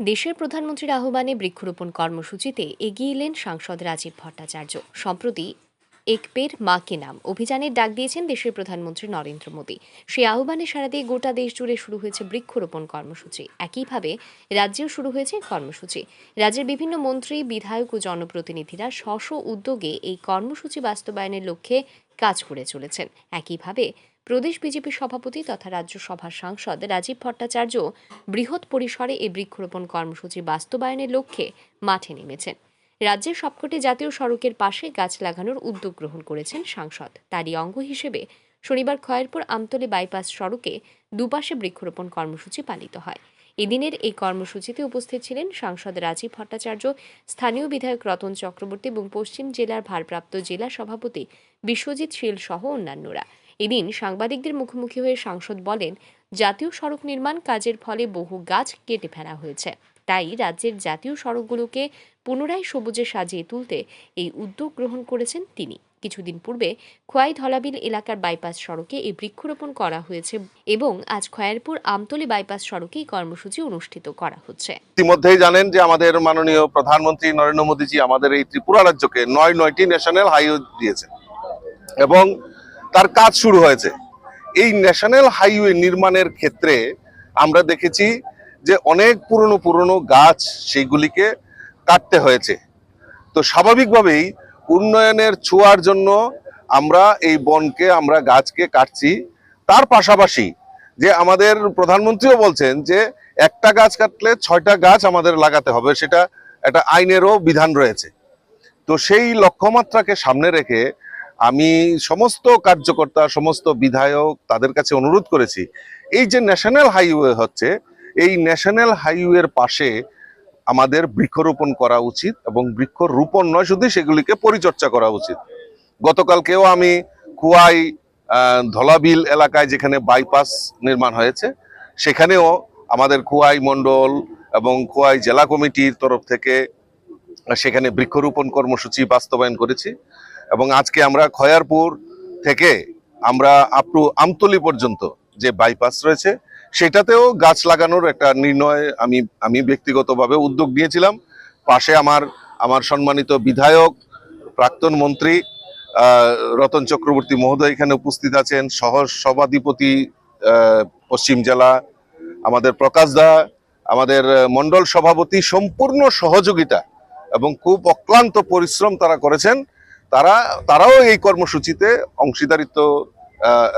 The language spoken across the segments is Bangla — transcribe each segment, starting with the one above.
দেশের প্রধানমন্ত্রীর আহ্বানে বৃক্ষরোপণ কর্মসূচিতে এগিয়ে এলেন সাংসদ রাজীব ভট্টাচার্য। সম্প্রতি একপের মাকে নাম অভিযানের ডাক দিয়েছেন দেশের প্রধানমন্ত্রী নরেন্দ্র মোদী। সেই আহ্বানে সারা দিয়ে গোটা দেশ জুড়ে শুরু হয়েছে বৃক্ষরোপণ কর্মসূচি। একইভাবে রাজ্যেও শুরু হয়েছে কর্মসূচি। রাজ্যের বিভিন্ন মন্ত্রী, বিধায়ক ও জনপ্রতিনিধিরা স্ব উদ্যোগে এই কর্মসূচি বাস্তবায়নের লক্ষ্যে কাজ করে চলেছেন। একইভাবে প্রদেশ বিজেপি সভাপতি তথা রাজ্যসভার সাংসদ রাজীব ভট্টাচার্য বৃহৎ পরিসরে এই বৃক্ষরোপণ কর্মসূচি বাস্তবায়নের লক্ষ্যে মাঠে নেমেছেন। রাজ্যের সবকটি জাতীয় সড়কের পাশে গাছ লাগানোর উদ্যোগ গ্রহণ করেছেন সাংসদ। তারই অঙ্গ হিসেবে শনিবার খয়েরপুর আমতলী বাইপাস সড়কে দুপাশে বৃক্ষরোপণ কর্মসূচি পালিত হয়। এদিনের এই কর্মসূচিতে উপস্থিত ছিলেন সাংসদ রাজীব ভট্টাচার্য, স্থানীয় বিধায়ক রতন চক্রবর্তী এবং পশ্চিম জেলার ভারপ্রাপ্ত জেলা সভাপতি বিশ্বজিৎ শীল সহ অন্যান্যরা। এদিন সাংবাদিকদের মুখোমুখি হয়ে সাংসদ বলেন, জাতীয় সড়ক নির্মাণ কাজের ফলে বহু গাছ কেটে ফেলা হয়েছে। তাই রাজ্যের জাতীয় সড়কগুলোকে পুনরায় সবুজে সাজিয়ে তুলতে এই উদ্যোগ গ্রহণ করেছেন তিনি। কিছুদিন পূর্বে খোয়াই ধলাবিল এলাকার বাইপাস সড়কে এই বৃক্ষরোপণ করা হয়েছে এবং আজ খয়ারপুর আমতলী বাইপাস সড়কে এই কর্মসূচি অনুষ্ঠিত করা হচ্ছে। ইতিমধ্যেই জানেন যে আমাদের মাননীয় প্রধানমন্ত্রী নরেন্দ্র মোদীজি আমাদের এই ত্রিপুরা রাজ্যকে নয় নয়টি ন্যাশনাল হাইওয়ে দিয়েছেন এবং তার কাজ শুরু হয়েছে। এই ন্যাশনাল হাইওয়ে নির্মাণের ক্ষেত্রে আমরা দেখেছি যে অনেক পুরনো পুরনো গাছ সেইগুলিকে কাটতে হয়েছে। তো স্বাভাবিকভাবেই উন্নয়নের ছোঁয়ার জন্য আমরা এই বনকে, আমরা গাছকে কাটছি। তার পাশাপাশি যে আমাদের প্রধানমন্ত্রীও বলছেন যে একটা গাছ কাটলে ছয়টা গাছ আমাদের লাগাতে হবে, সেটা একটা আইনেরও বিধান রয়েছে। তো সেই লক্ষ্যমাত্রাকে সামনে রেখে আমি সমস্ত কার্যকর্তা, সমস্ত বিধায়ক তাদের কাছে অনুরোধ করেছি, এই যে ন্যাশনাল হাইওয়ে হচ্ছে, এই ন্যাশনাল হাইওয়ের পাশে আমাদের বৃক্ষরোপণ করা উচিত এবং বৃক্ষরোপণ নয়, শুধু সেগুলিকে পরিচর্যা করা উচিত। গতকালকেও আমি কুয়াই ধলাবিল এলাকায় যেখানে বাইপাস নির্মাণ হয়েছে, সেখানেও আমাদের খোয়াই মণ্ডল এবং খোয়াই জেলা কমিটির তরফ থেকে সেখানে বৃক্ষরোপণ কর্মসূচি বাস্তবায়ন করেছি। এবং আজকে আমরা খয়ারপুর থেকে আমরা আপ টু আমতলি পর্যন্ত যে বাইপাস রয়েছে, সেটাতেও গাছ লাগানোর একটা নির্ণয় আমি আমি ব্যক্তিগতভাবে উদ্যোগ নিয়েছিলাম। পাশে আমার আমার সম্মানিত বিধায়ক, প্রাক্তন মন্ত্রী রতন চক্রবর্তী মহোদয় এখানে উপস্থিত আছেন, সহ সভাধিপতি পশ্চিম জেলা, আমাদের প্রকাশ দা, আমাদের মণ্ডল সভাপতি, সম্পূর্ণ সহযোগিতা এবং খুব অক্লান্ত পরিশ্রম তারা করেছেন। তারা, তারাও এই কর্মসূচিতে অংশীদারিত্ব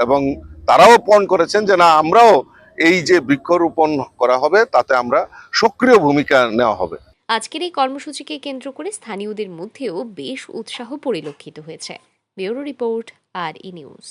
এবং তারাও পণ করেছেন যে না, আমরাও এই যে বৃক্ষরোপণ করা হবে, তাতে আমরা সক্রিয় ভূমিকা নেওয়া হবে। আজকের এই কর্মসূচিকে কেন্দ্র করে স্থানীয়দের মধ্যেও বেশ উৎসাহ পরিলক্ষিত হয়েছে। Bureau report, R E news.